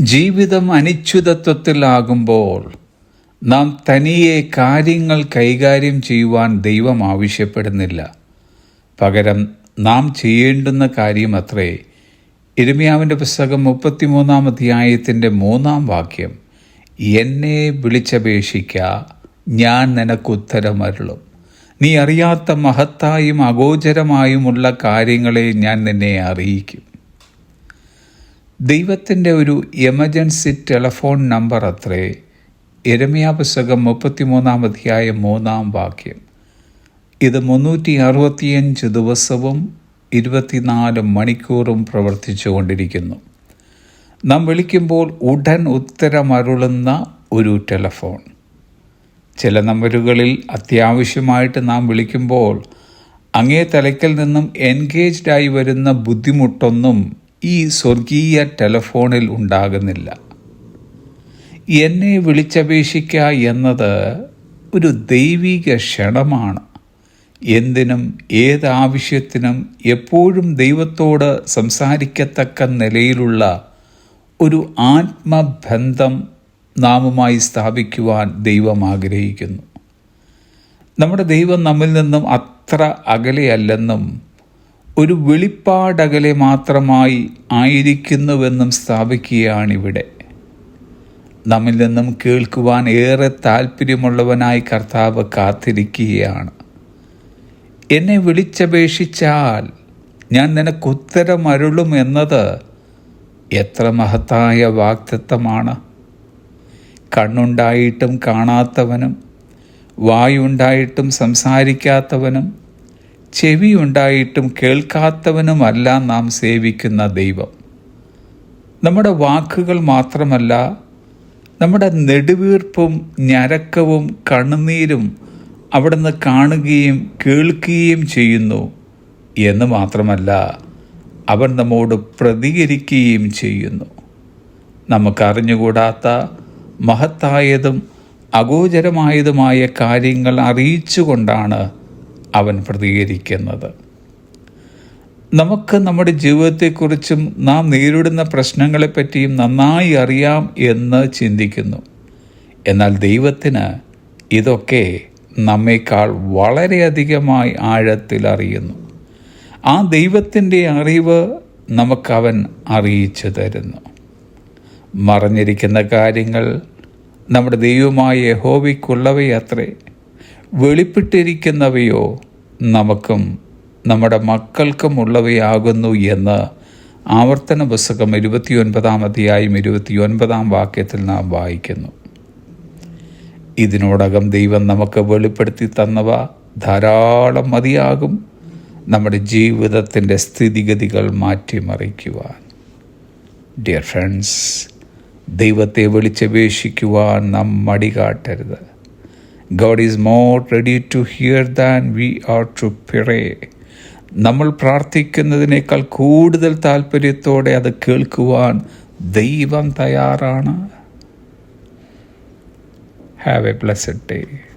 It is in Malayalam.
ജീവിതം അനിശ്ചിതത്വത്തിലാകുമ്പോൾ നാം തനിയെ കാര്യങ്ങൾ കൈകാര്യം ചെയ്യുവാൻ ദൈവം ആവശ്യപ്പെടുന്നില്ല. പകരം നാം ചെയ്യേണ്ടുന്ന കാര്യം അത്രേ. ഇരമിയാവിന്റെ പുസ്തകം മുപ്പത്തിമൂന്നാം അധ്യായത്തിന്റെ മൂന്നാം വാക്യം എന്നെ വിളിച്ചപേക്ഷിക്ക ഞാൻ നിനക്കുത്തരമരുളും. നീ അറിയാത്ത മഹത്തായും അഗോചരമായുമുള്ള കാര്യങ്ങളെ ഞാൻ നിന്നെ അറിയിക്കും. ദൈവത്തിന്റെ ഒരു എമർജൻസി ടെലഫോൺ നമ്പർ അത്രേ. എരമിയാ പുസ്തകം മുപ്പത്തിമൂന്നാം അധ്യായം മൂന്നാം വാക്യം. ഇത് മുന്നൂറ്റി അറുപത്തിയഞ്ച് ദിവസവും ഇരുപത്തിനാല് മണിക്കൂറും പ്രവർത്തിച്ചു കൊണ്ടിരിക്കുന്നു. നാം വിളിക്കുമ്പോൾ ഉടൻ ഉത്തരമരുളുന്ന ഒരു ടെലഫോൺ. ചില നമ്പറുകളിൽ അത്യാവശ്യമായിട്ട് നാം വിളിക്കുമ്പോൾ അങ്ങേ തലയ്ക്കൽ നിന്നും എൻഗേജ്ഡായി വരുന്ന ബുദ്ധിമുട്ടൊന്നും ഈ സ്വർഗീയ ടെലഫോണിൽ ഉണ്ടാകുന്നില്ല. എന്നെ വിളിച്ചപേക്ഷിക്ക എന്നത് ഒരു ദൈവിക ക്ഷണമാണ്. എന്തിനും ഏതാവശ്യത്തിനും എപ്പോഴും ദൈവത്തോട് സംസാരിക്കത്തക്ക നിലയിലുള്ള ഒരു ആത്മബന്ധം നാമുമായി സ്ഥാപിക്കുവാൻ ദൈവം ആഗ്രഹിക്കുന്നു. നമ്മുടെ ദൈവം നമ്മിൽ നിന്നും അത്ര അകലെയല്ലെന്നും ഒരു വെളിപ്പാടകലെ മാത്രമായി ആയിരിക്കുന്നുവെന്നും സ്ഥാപിക്കുകയാണിവിടെ. നമ്മിൽ നിന്നും കേൾക്കുവാൻ ഏറെ താല്പര്യമുള്ളവനായി കർത്താവ് കാത്തിരിക്കുകയാണ്. എന്നെ വിളിച്ചപേക്ഷിച്ചാൽ ഞാൻ നിനക്ക് ഉത്തരമരുളും എന്നത് എത്ര മഹത്തായ വാക്തത്വമാണ്. കണ്ണുണ്ടായിട്ടും കാണാത്തവനും വായുണ്ടായിട്ടും സംസാരിക്കാത്തവനും ചെവിയുണ്ടായിട്ടും കേൾക്കാത്തവനുമല്ല നാം സേവിക്കുന്ന ദൈവം. നമ്മുടെ വാക്കുകൾ മാത്രമല്ല നമ്മുടെ നെടുവീർപ്പും ഞരക്കവും കണ്ണുനീരും അവിടുന്ന് കാണുകയും കേൾക്കുകയും ചെയ്യുന്നു എന്ന് മാത്രമല്ല അവൻ നമ്മോട് പ്രതികരിക്കുകയും ചെയ്യുന്നു. നമുക്കറിഞ്ഞുകൂടാത്ത മഹത്തായതും അഗോചരമായതുമായ കാര്യങ്ങൾ അറിയിച്ചുകൊണ്ടാണ് അവൻ പ്രതികരിക്കുന്നത്. നമുക്ക് നമ്മുടെ ജീവിതത്തെക്കുറിച്ചും നാം നേരിടുന്ന പ്രശ്നങ്ങളെപ്പറ്റിയും നന്നായി അറിയാം എന്ന് ചിന്തിക്കുന്നു. എന്നാൽ ദൈവത്തിന് ഇതൊക്കെ നമ്മേക്കാൾ വളരെയധികമായി ആഴത്തിൽ അറിയുന്നു. ആ ദൈവത്തിന്റെ അറിവ് നമുക്കവൻ അറിയിച്ചു തരുന്നു. മറഞ്ഞിരിക്കുന്ന കാര്യങ്ങൾ നമ്മുടെ ദൈവമായ യഹോവയ്ക്കുള്ളവയത്രേ. വെളിപ്പെട്ടിരിക്കുന്നവയോ നമുക്കും നമ്മുടെ മക്കൾക്കും ഉള്ളവയാകുന്നു എന്ന് ആവർത്തന പുസ്തകം ഇരുപത്തിയൊൻപതാം അധ്യായം ഇരുപത്തിയൊൻപതാം വാക്യത്തിൽ നാം വായിക്കുന്നു. ഇതിനോടകം ദൈവം നമുക്ക് വെളിപ്പെടുത്തി തന്നവ ധാരാളം മതിയാകും. നമ്മുടെ ജീവിതത്തിന്റെ സ്ഥിതിഗതികൾ മാറ്റിമറിക്കുവാൻ. ഡിയർ ഫ്രണ്ട്സ് ദൈവത്തെ വിളിച്ചപേക്ഷിക്കുവാൻ നാം മടികാട്ടരുത്. God is more ready to hear than we are to pray നമ്മൾ പ്രാർത്ഥിക്കുന്നതിനേക്കാൾ കൂടുതൽ താല്പര്യത്തോടെ അത് കേൾക്കുവാൻ ദൈവം തയ്യാറാണ്. Have A blessed day